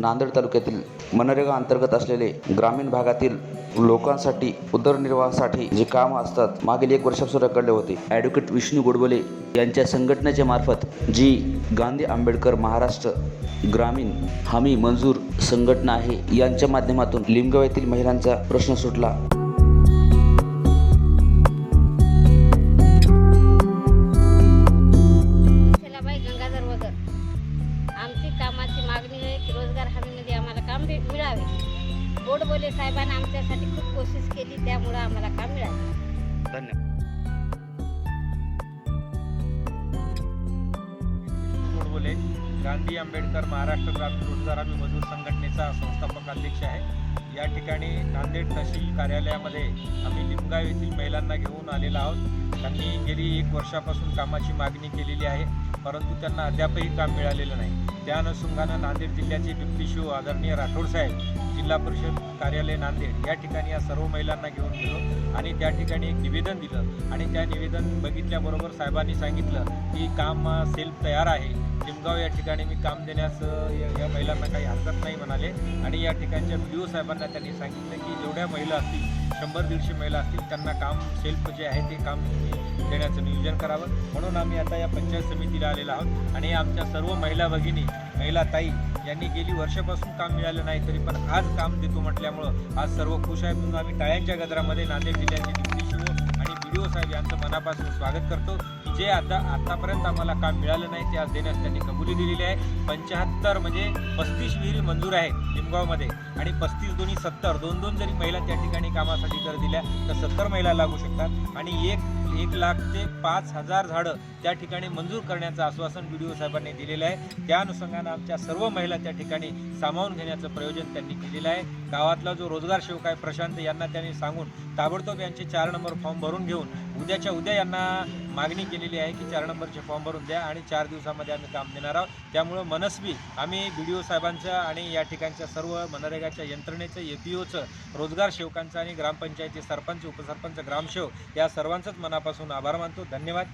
नांदेड तालुक्यातील मनरेगा अंतर्गत असलेले ग्रामीण भागातील लोकांसाठी उदरनिर्वाहासाठी जे काम असतात मागील एक वर्षापासून रखडले होते. ॲडव्होकेट विष्णू गोडबोले यांच्या संघटनेच्या मार्फत जी गांधी आंबेडकर महाराष्ट्र ग्रामीण हमी मंजूर संघटना आहे यांच्या माध्यमातून लिंगव्यातील महिलांचा प्रश्न सुटला. मिळावे. बोडबोले साहेबांनी आमच्यासाठी खूप कोशिश केली त्यामुळं आम्हाला काम मिळालं. धन्यवाद. गांधी आंबेडकर महाराष्ट्र ग्रामीण रोजगार हमी मजूर संघटनेचा संस्थापक अध्यक्ष आहे. या ठिकाणी नांदेड तहसील कार्यालयामध्ये आम्ही लिमगाव येथील महिलांना घेऊन आलेलो आहोत. त्यांनी गेली एक वर्षापासून कामाची मागणी केलेली आहे परंतु त्यांना अद्यापही काम मिळालेलं नाही. त्या अनुषंगानं नांदेड जिल्ह्याचे डिप्टी शिव आदरणीय राठोड साहेब जिल्हा परिषद कार्यालय नांदेड. या ठिकाणी या सर्व महिलांना घेऊन गेलो आणि त्या ठिकाणी एक निवेदन दिलं. आणि त्या निवेदन बघितल्याबरोबर साहेबांनी सांगितलं की काम सेल्फ तयार आहे. लिमगाव या ठिकाणी मी काम देण्यास या महिलांना काही हरकत नाही म्हणाले. आणि या ठिकाणच्या बी ओ साहेबांना त्यांनी सांगितलं की जेवढ्या महिला असतील शंभर दीडशे महिला असतील त्यांना काम सेल्फ जे आहे ते काम देण्याचं नियोजन करावं. म्हणून आम्ही आता या पंचायत समितीला आलेलो आहोत. आणि आमच्या सर्व महिला भगिनी महिला ताई यांनी गेली वर्षापासून काम मिळालं नाही तरी पण आज काम देतो म्हटल्यामुळं आज सर्व खुश आहे. म्हणून आम्ही टाळ्यांच्या गजरामध्ये नांदेड जिल्ह्याचे डिप्टी शिव आणि बी डी ओ साहेब यांचं मनापासून स्वागत करतो. जे आता आतापर्यंत आम्हाला काम मिळालं नाही ते आज देण्यास त्यांनी कबुली दिलेली आहे. पंच्याहत्तर म्हणजे पस्तीस विहिरी मंजूर आहे लिमगावमध्ये आणि पस्तीस दोन्ही सत्तर दोन दोन जरी महिला त्या ठिकाणी कामासाठी जर दिल्या तर सत्तर महिला लागू शकतात. आणि एक एक लाख ते पाच हजार झाडं त्या ठिकाणी मंजूर करण्याचं आश्वासन बी डी ओ साहेबांनी दिलेलं आहे. त्या अनुषंगानं आमच्या सर्व महिला त्या ठिकाणी सामावून घेण्याचं प्रयोजन त्यांनी केलेलं आहे. गावातला जो रोजगार सेवक आहे प्रशांत यांना त्यांनी सांगून ताबडतोब यांचे चार नंबर फॉर्म भरून घेऊन उद्याच्या उद्या यांना मागणी केलेली आहे की चार नंबरचे फॉर्म भरून द्या आणि चार दिवसामध्ये आम्ही काम देणार आहोत. त्यामुळं मनस्वी आम्ही बी डी ओ साहेबांचं आणि या ठिकाणच्या सर्व मनरेगाच्या यंत्रणेचं ए पी ओचं रोजगार सेवकांचं आणि ग्रामपंचायती सरपंच उपसरपंच ग्रामसेवक या सर्वांचंच मनापासून आभार मानतो. धन्यवाद.